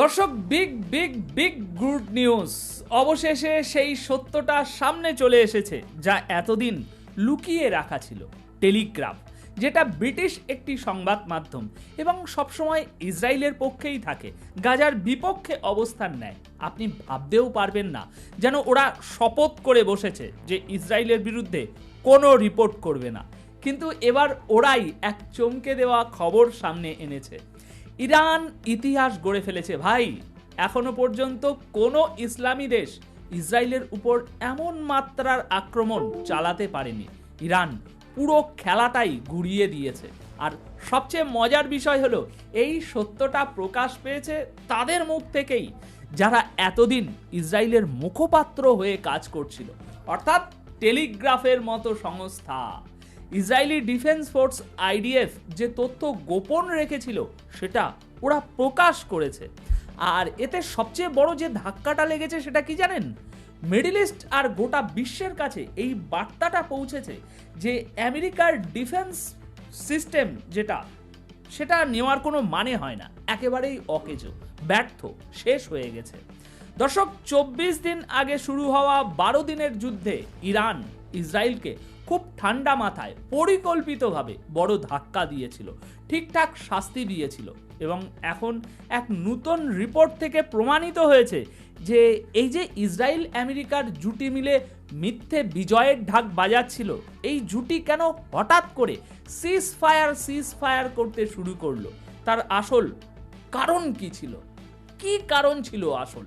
দর্শক big big big good news অবশেষে সেই সত্যটা সামনে চলে এসেছে, যা এতদিন লুকিয়ে রাখা ছিল। টেলিগ্রাফ যেটা ব্রিটিশ একটি সংবাদ মাধ্যম এবং সবসময় ইসরায়েলের পক্ষেই থাকে। গাজার বিপক্ষে অবস্থান নেয়। আপনি ভাবতেও পারবেন না যেন ওরা শপথ করে বসেছে যে ইসরায়েলের বিরুদ্ধে কোনো রিপোর্ট করবে না। কিন্তু এবার ওরাই এক চমকে দেওয়া খবর সামনে এনেছে। ইরান ইতিহাস গড়ে ফেলেছে, ভাই। এখনও পর্যন্ত কোনো ইসলামী দেশ ইসরায়েলের উপর এমন মাত্রার আক্রমণ চালাতে পারেনি। ইরান পুরো খেলাটাই ঘুরিয়ে দিয়েছে। আর সবচেয়ে মজার বিষয় হলো, এই সত্যটা প্রকাশ পেয়েছে তাদের মুখ থেকেই, যারা এতদিন ইসরায়েলের মুখপাত্র হয়ে কাজ করছিল। অর্থাৎ টেলিগ্রাফের মতো সংস্থা। ইসরায়েলি ডিফেন্স ফোর্স আইডিএফ যে তথ্য গোপন রেখেছিল, সেটা ওরা প্রকাশ করেছে। আর এতে সবচেয়ে বড় যে ধাক্কাটা লেগেছে, সেটা কি জানেন? মিডল ইস্ট আর গোটা বিশ্বের কাছে এই বার্তাটা পৌঁছেছে যে আমেরিকার ডিফেন্স সিস্টেম যেটা, সেটা নেওয়ার কোনো মানে হয় না। একেবারেই অকেজ, ব্যর্থ, শেষ হয়ে গেছে। দর্শক, চব্বিশ দিন আগে শুরু হওয়া বারো দিনের যুদ্ধে ইরান ইসরায়েলকে খুব ঠান্ডা মাথায় পরিকল্পিতভাবে বড় ধাক্কা দিয়েছিল, ঠিকঠাক শাস্তি দিয়েছিল এবং এখন এক নূতন রিপোর্ট থেকে প্রমাণিত হয়েছে যে এই যে ইসরায়েল আমেরিকার জুটি মিলে মিথ্যে বিজয়ের ঢাক বাজাচ্ছিল, এই জুটি কেন হঠাৎ করে সিজ ফায়ার সিজ ফায়ার করতে শুরু করল? তার আসল কারণ কি ছিল? কি কারণ ছিল আসল?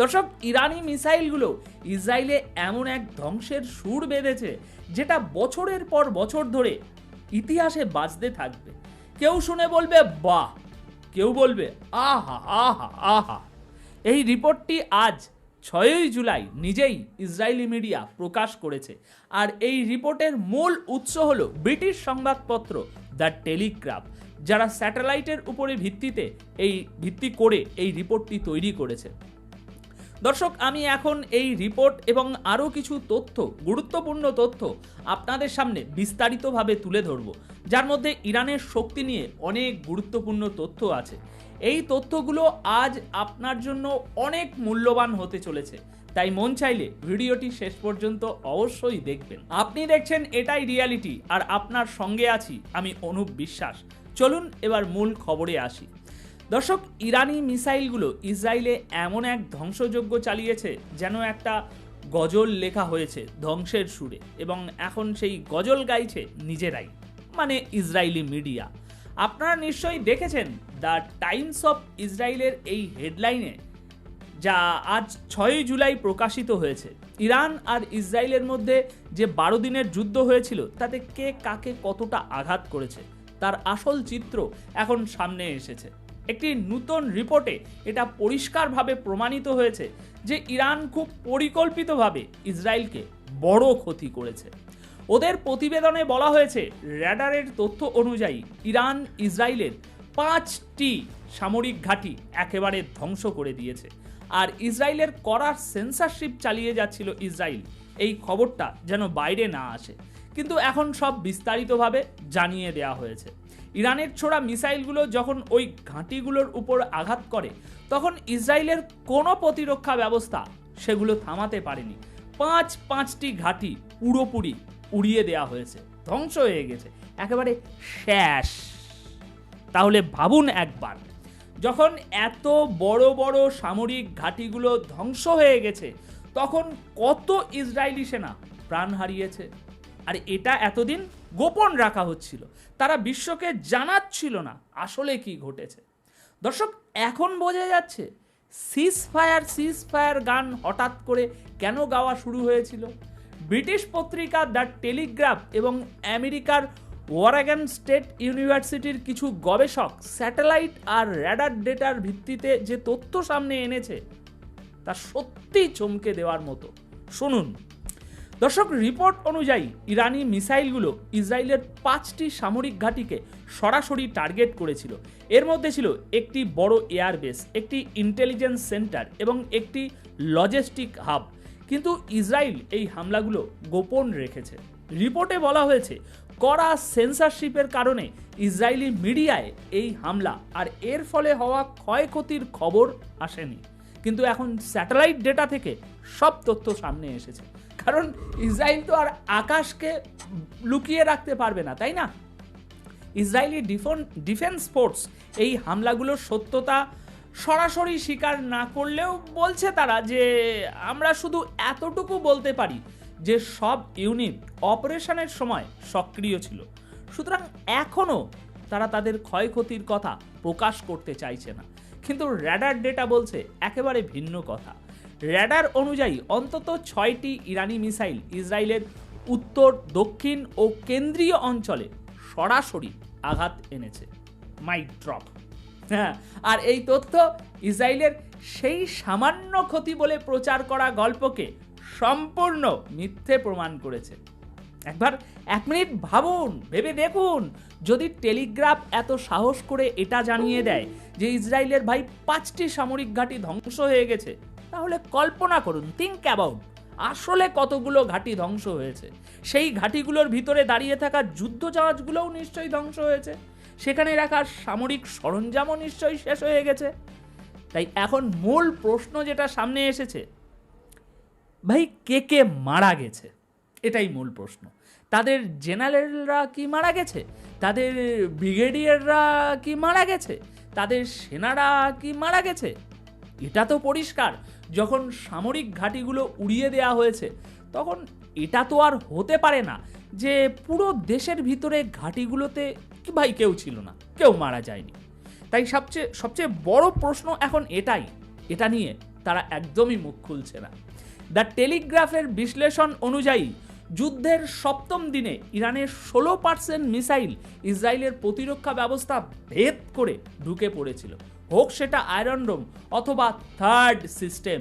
দর্শক, ইরানি মিসাইলগুলো ইসরায়েলে এমন এক ধ্বংসের সুর বেঁধেছে যেটা বছরের পর বছর ধরে ইতিহাসে বাঁচতে থাকবে। কেউ শুনে বলবে, বাহ! কেউ বলবে, আহা আহা আহা! এই রিপোর্টটি আজ ছয়ই জুলাই নিজেই ইসরায়েলি মিডিয়া প্রকাশ করেছে। আর এই রিপোর্টের মূল উৎস হলো ব্রিটিশ সংবাদপত্র দ্য টেলিগ্রাফ, যারা স্যাটেলাইটের উপরে ভিত্তিতে এই, ভিত্তি করে এই রিপোর্টটি তৈরি করেছে। দর্শক, আমি এখন এই রিপোর্ট এবং আরও কিছু তথ্য, গুরুত্বপূর্ণ তথ্য আপনাদের সামনে বিস্তারিতভাবে তুলে ধরব। যার মধ্যে ইরানের শক্তি নিয়ে অনেক গুরুত্বপূর্ণ তথ্য আছে। এই তথ্যগুলো আজ আপনার জন্য অনেক মূল্যবান হতে চলেছে। তাই মন চাইলে ভিডিওটি শেষ পর্যন্ত অবশ্যই দেখবেন। আপনি দেখছেন এটাই রিয়ালিটি আর আপনার সঙ্গে আছি আমি অনুপ বিশ্বাস। চলুন এবার মূল খবরে আসি। দর্শক, ইরানি মিসাইলগুলো ইসরায়েলে এমন এক ধ্বংসযজ্ঞ চালিয়েছে যেন একটা গজল লেখা হয়েছে ধ্বংসের সুরে এবং এখন সেই গজল গাইছে নিজেরাই মানে ইসরায়েলি মিডিয়া। আপনারা নিশ্চয়ই দেখেছেন দ্য টাইমস অফ ইসরায়েলের এই হেডলাইনে, যা আজ ছয়ই জুলাই প্রকাশিত হয়েছে। ইরান আর ইসরায়েলের মধ্যে যে বারো দিনের যুদ্ধ হয়েছিল, তাতে কে কাকে কতটা আঘাত করেছে, তার আসল চিত্র এখন সামনে এসেছে। একটি নূতন রিপোর্টে এটা পরিষ্কারভাবে প্রমাণিত হয়েছে যে ইরান খুব পরিকল্পিতভাবে ইসরায়েলকে বড় ক্ষতি করেছে। ওদের প্রতিবেদনে বলা হয়েছে র্যাডারের তথ্য অনুযায়ী ইরান ইসরায়েলের পাঁচটি সামরিক ঘাঁটি একেবারে ধ্বংস করে দিয়েছে। আর ইসরায়েলের করার সেন্সারশিপ চালিয়ে যাচ্ছিল ইসরায়েল। এই খবরটা যেন বাইরে না আসে। কিন্তু এখন সব বিস্তারিতভাবে জানিয়ে দেওয়া হয়েছে। ইরানের ছোড়া মিসাইলগুলো যখন ওই ঘাঁটিগুলোর উপর আঘাত করে, তখন ইসরায়েলের কোনো প্রতিরক্ষা ব্যবস্থা সেগুলো থামাতে পারেনি। পাঁচ পাঁচটি ঘাঁটি পুরোপুরি উড়িয়ে দেওয়া হয়েছে, ধ্বংস হয়ে গেছে, একেবারে শেষ। তাহলে ভাবুন একবার, যখন এত বড় বড় সামরিক ঘাঁটিগুলো ধ্বংস হয়ে গেছে, তখন কত ইসরায়েলি সেনা প্রাণ হারিয়েছে? আর এটা এতদিন গোপন রাখা হচ্ছিল। তারা বিশ্বকে জানাচ্ছিল না আসলে কি ঘটেছে। দর্শক, এখন বোঝা যাচ্ছে সিজ ফায়ার সিজ ফায়ার গান হঠাৎ করে কেন গাওয়া শুরু হয়েছিল। ব্রিটিশ পত্রিকা দ্য টেলিগ্রাফ এবং আমেরিকার ওয়ারাগান স্টেট ইউনিভার্সিটির কিছু গবেষক স্যাটেলাইট আর র্যাডার ডেটার ভিত্তিতে যে তথ্য সামনে এনেছে, তা সত্যি চমকে দেওয়ার মতো। শুনুন। দর্শক রিপোর্ট অনুযায়ী ইরানি মিসাইলগুলো ইসরায়েলের পাঁচটি সামরিক ঘাঁটিকে সরাসরি টার্গেট করেছিল। এর মধ্যে ছিল একটি বড় এয়ারবেস একটি ইন্টেলিজেন্স সেন্টার এবং একটি লজিস্টিক হাব কিন্তু ইসরায়েল এই হামলাগুলো গোপন রেখেছে। রিপোর্টে বলা হয়েছে, কড়া সেন্সারশিপের কারণে ইসরায়েলি মিডিয়ায় এই হামলা আর এর ফলে হওয়া ক্ষয়ক্ষতির খবর আসেনি। কিন্তু এখন স্যাটেলাইট ডেটা থেকে সব তথ্য সামনে এসেছে। কারণ ইসরায়েল তো আর আকাশকে লুকিয়ে রাখতে পারবে না, তাই না? ইসরায়েলি ডিফন ডিফেন্স ফোর্স এই হামলাগুলোর সত্যতা সরাসরি স্বীকার না করলেও বলছে তারা যে আমরা শুধু এতটুকু বলতে পারি যে সব ইউনিট অপারেশনের সময় সক্রিয় ছিল। সুতরাং এখনও তারা তাদের ক্ষয়ক্ষতির কথা প্রকাশ করতে চাইছে না। কিন্তু র্যাডার ডেটা বলছে একেবারে ভিন্ন কথা। র্যাডার অনুযায়ী অন্তত ছয়টি ইরানি মিসাইল ইসরায়েলের উত্তর, দক্ষিণ ও কেন্দ্রীয় অঞ্চলে সরাসরি আঘাত এনেছে। মাইক ড্রপ হ্যাঁ আর এই তথ্য ইসরায়েলের সেই সামান্য ক্ষতি বলে প্রচার করা গল্পকে সম্পূর্ণ মিথ্যে প্রমাণ করেছে। একবার এক মিনিট ভাবুন, ভেবে দেখুন। যদি টেলিগ্রাফ এত সাহস করে এটা জানিয়ে দেয় যে ইসরায়েলের ভাই পাঁচটি সামরিক ঘাঁটি ধ্বংস হয়ে গেছে তাহলে কল্পনা করুন থিঙ্ক অ্যাবাউট আসলে কতগুলো ঘাঁটি ধ্বংস হয়েছে? সেই ঘাঁটিগুলোর ভিতরে দাঁড়িয়ে থাকা যুদ্ধ জাহাজগুলোও নিশ্চয়ই ধ্বংস হয়েছে। সেখানে রাখা সামরিক সরঞ্জামও নিশ্চয়ই শেষ হয়ে গেছে। তাই এখন মূল প্রশ্ন যেটা সামনে এসেছে, ভাই, কে কে মারা গেছে? এটাই মূল প্রশ্ন। তাদের জেনারেলরা কি মারা গেছে? তাদের ব্রিগেডিয়াররা কি মারা গেছে? তাদের সেনারা কি মারা গেছে? এটা তো পরিষ্কার। যখন সামরিক ঘাঁটিগুলো উড়িয়ে দেওয়া হয়েছে, তখন এটা তো আর হতে পারে না যে পুরো দেশের ভিতরে ঘাঁটিগুলোতে কি ভাই কেউ ছিল না, কেউ মারা যায়নি। তাই সবচেয়ে সবচেয়ে বড় প্রশ্ন এখন এটাই, এটা নিয়ে তারা একদমই মুখ খুলছে না। দ্য টেলিগ্রাফের বিশ্লেষণ অনুযায়ী, যুদ্ধের সপ্তম দিনে ইরানের ষোলো পার্সেন্ট মিসাইল ইসরায়েলের প্রতিরক্ষা ব্যবস্থা ভেদ করে ঢুকে পড়েছিল। হোক সেটা আয়রন ডোম অথবা থার্ড সিস্টেম।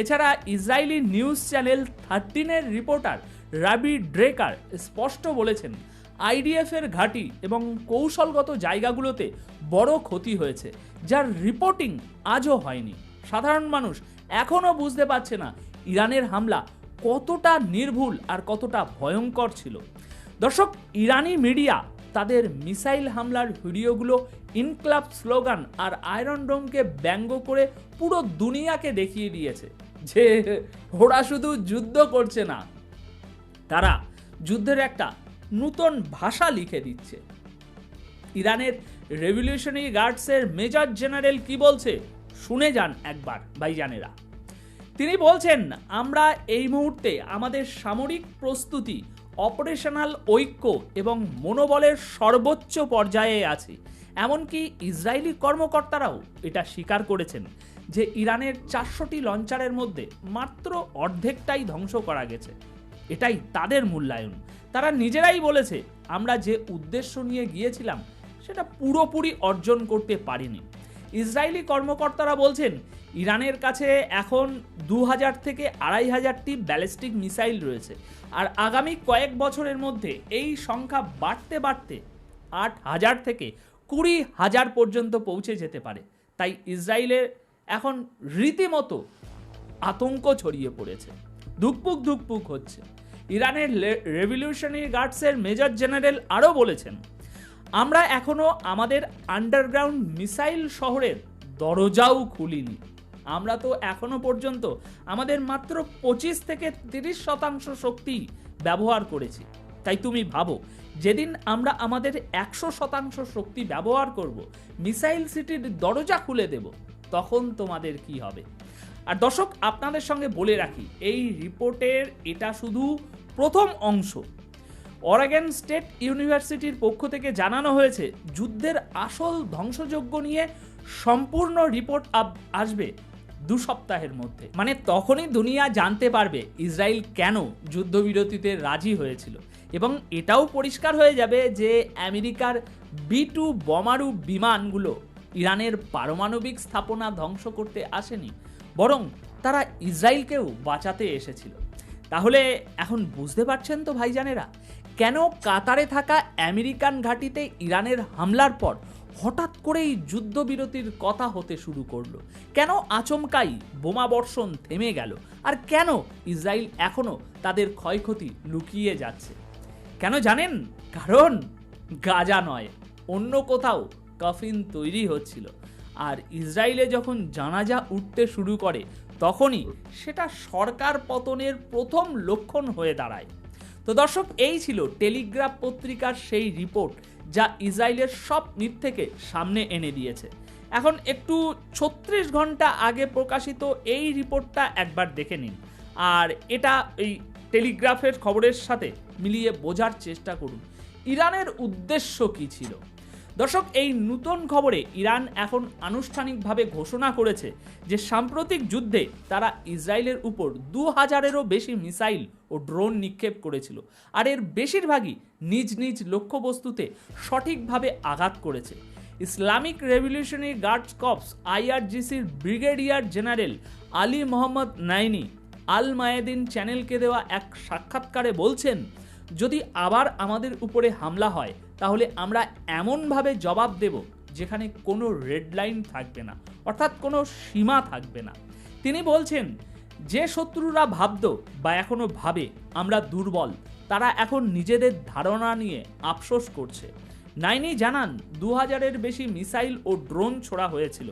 এছাড়া ইসরায়েলি নিউজ চ্যানেল থার্টিনের রিপোর্টার রাবি ড্রেকার স্পষ্ট বলেছেন, আইডিএফ এর ঘাঁটি এবং কৌশলগত জায়গাগুলোতে বড় ক্ষতি হয়েছে, যার রিপোর্টিং আজও হয়নি। সাধারণ মানুষ এখনও বুঝতে পারছে না ইরানের হামলা কতটা নির্ভুল আর কতটা ভয়ঙ্কর ছিল। দর্শক, ইরানি মিডিয়া তাদের মিসাইল হামলার ভিডিওগুলো ইনক্লাব স্লোগান আর আয়রন ডোমকে ব্যঙ্গ করে পুরো দুনিয়াকে দেখিয়ে দিয়েছে যে ওরা শুধু যুদ্ধ করছে না। তারা যুদ্ধের একটা নূতন ভাষা লিখে দিচ্ছে। ইরানের রেভলিউশনারি গার্ডসের মেজর জেনারেল কি বলছে? শুনে যান একবার ভাইজানেরা। তিনি বলছেন, আমরা এই মুহূর্তে আমাদের সামরিক প্রস্তুতি, অপারেশনাল ঐক্য এবং মনোবলের সর্বোচ্চ পর্যায়ে আছি। এমনকি ইসরায়েলি কর্মকর্তারাও এটা স্বীকার করেছেন যে ইরানের চারশোটি লঞ্চারের মধ্যে মাত্র অর্ধেকটাই ধ্বংস করা গেছে। এটাই তাদের মূল্যায়ন। তারা নিজেরাই বলেছে, আমরা যে উদ্দেশ্য নিয়ে গিয়েছিলাম, সেটা পুরোপুরি অর্জন করতে পারিনি। ইসরায়েলি কর্মকর্তারা বলছেন, ইরানের কাছে এখন দু হাজার থেকে আড়াই হাজারটি ব্যালিস্টিক মিসাইল রয়েছে আর আগামী কয়েক বছরের মধ্যে এই সংখ্যা বাড়তে বাড়তে আট হাজার থেকে কুড়ি হাজার পর্যন্ত পৌঁছে যেতে পারে। তাই ইসরায়েলের এখন রীতিমতো আতঙ্ক ছড়িয়ে পড়েছে। ধুকপুক ধুকপুক হচ্ছে। ইরানের রেভলিউশনারি গার্ডসের মেজর জেনারেল আরও বলেছেন, আমরা এখনও আমাদের আন্ডারগ্রাউন্ড মিসাইল শহরের দরজাও খুলিনি। আমরা তো এখনও পর্যন্ত আমাদের মাত্র পঁচিশ থেকে তিরিশ শতাংশ শক্তি ব্যবহার করেছি। তাই তুমি ভাবো, যেদিন আমরা আমাদের একশো শতাংশ শক্তি ব্যবহার করব, মিসাইল সিটির দরজা খুলে দেব, তখন তোমাদের কি হবে? আর দর্শক, আপনাদের সঙ্গে বলে রাখি, এই রিপোর্টের এটা শুধু প্রথম অংশ। অরেগন স্টেট ইউনিভার্সিটির পক্ষ থেকে জানানো হয়েছে, যুদ্ধের আসল ধ্বংসযজ্ঞ নিয়ে সম্পূর্ণ রিপোর্ট আসবে দু সপ্তাহের মধ্যে। মানে তখনই দুনিয়া জানতে পারবে, ইসরায়েল কেন যুদ্ধবিরতিতে রাজি হয়েছিল। এবং এটাও পরিষ্কার হয়ে যাবে যে আমেরিকার বি টু বোমারু বিমানগুলো ইরানের পারমাণবিক স্থাপনা ধ্বংস করতে আসেনি, বরং তারা ইসরায়েলকেও বাঁচাতে এসেছিল। তাহলে এখন বুঝতে পারছেন তো ভাইজানেরা, কেন কাতারে থাকা আমেরিকান ঘাঁটিতে ইরানের হামলার পর হঠাৎ করেই যুদ্ধবিরতির কথা হতে শুরু করল? কেন আচমকাই বোমা বর্ষণ থেমে গেল? আর কেন ইসরায়েল এখনও তাদের ক্ষয়ক্ষতি লুকিয়ে যাচ্ছে? কেন জানেন? কারণ গাজা নয়, অন্য কোথাও কফিন তৈরি হচ্ছিল। আর ইসরায়েলে যখন জানাজা উঠতে শুরু করে, তখনই সেটা সরকার পতনের প্রথম লক্ষণ হয়ে দাঁড়ায়। তো দর্শক, এই ছিল টেলিগ্রাফ পত্রিকার সেই রিপোর্ট যা ইসরায়েলের সব থেকে সামনে এনে দিয়েছে। এখন একটু ছত্রিশ ঘণ্টা আগে প্রকাশিত এই রিপোর্টটা একবার দেখে নিন। আর এটা এই টেলিগ্রাফের খবরের সাথে মিলিয়ে বোঝার চেষ্টা করুন। ইরানের উদ্দেশ্য কী ছিল? দর্শক, এই নতুন খবরে ইরান এখন আনুষ্ঠানিকভাবে ঘোষণা করেছে যে সাম্প্রতিক যুদ্ধে তারা ইসরায়েলের উপর দু হাজারেরও বেশি মিসাইল ও ড্রোন নিক্ষেপ করেছিল। আর এর বেশিরভাগই নিজ নিজ লক্ষ্যবস্তুতে সঠিকভাবে আঘাত করেছে। Islamic revolutionary guards corps আইআরজিসির brigadier general Ali Mohammad Naini Al Mayadeen চ্যানেলকে দেওয়া এক সাক্ষাৎকারে বলছেন, যদি আবার আমাদের উপরে হামলা হয়, তাহলে আমরা এমনভাবে জবাব দেব যেখানে কোনো রেড লাইন থাকবে না, অর্থাৎ কোনো সীমা থাকবে না। তিনি বলছেন, যে শত্রুরা ভাবত বা এখনও ভাবে আমরা দুর্বল, তারা এখন নিজেদের ধারণা নিয়ে আফসোস করছে। নাইনি জানান দু হাজারের বেশি মিসাইল ও ড্রোন ছোড়া হয়েছিল,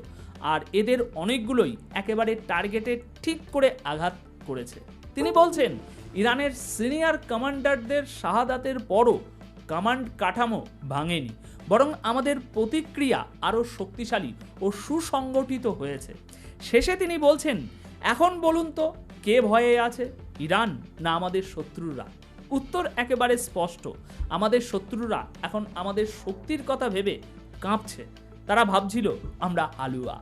আর এদের অনেকগুলোই একেবারে টার্গেটে ঠিক করে আঘাত করেছে। তিনি বলছেন, ইরানের সিনিয়র কমান্ডারদের শাহাদাতের পরও কমান্ড কাঠামো ভাঙেনি, বরং আমাদের প্রতিক্রিয়া আরও শক্তিশালী ও সুসংগঠিত হয়েছে। শেষে তিনি বলছেন, এখন বলুন তো, কে ভয়ে আছে? ইরান না আমাদের শত্রুরা? উত্তর একেবারে স্পষ্ট, আমাদের শত্রুরা এখন আমাদের শক্তির কথা ভেবে কাঁপছে। তারা ভাবছিল আমরা হালুয়া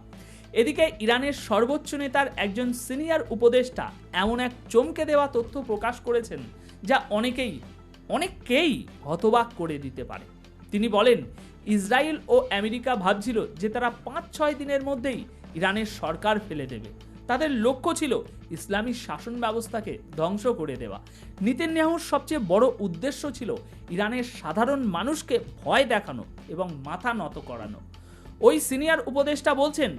এদিকে ইরানের সর্বোচ্চ নেতার একজন সিনিয়র উপদেষ্টা এমন এক চমকে দেওয়া তথ্য প্রকাশ করেছেন যা অনেকেই, অনেককেই হতবাক করে দিতে পারে। তিনি বলেন, ইসরায়েল ও আমেরিকা ভাবছিল যে তারা পাঁচ ছয় দিনের মধ্যেই ইরানের সরকার ফেলে দেবে। তাদের লক্ষ্য ছিল ইসলামী শাসন ব্যবস্থাকে ধ্বংস করে দেওয়া। নিতেন্যাহুর সবচেয়ে বড় উদ্দেশ্য ছিল ইরানের সাধারণ মানুষকে ভয় দেখানো এবং মাথা নত করানো। ওই সিনিয়র উপদেষ্টা বলছেন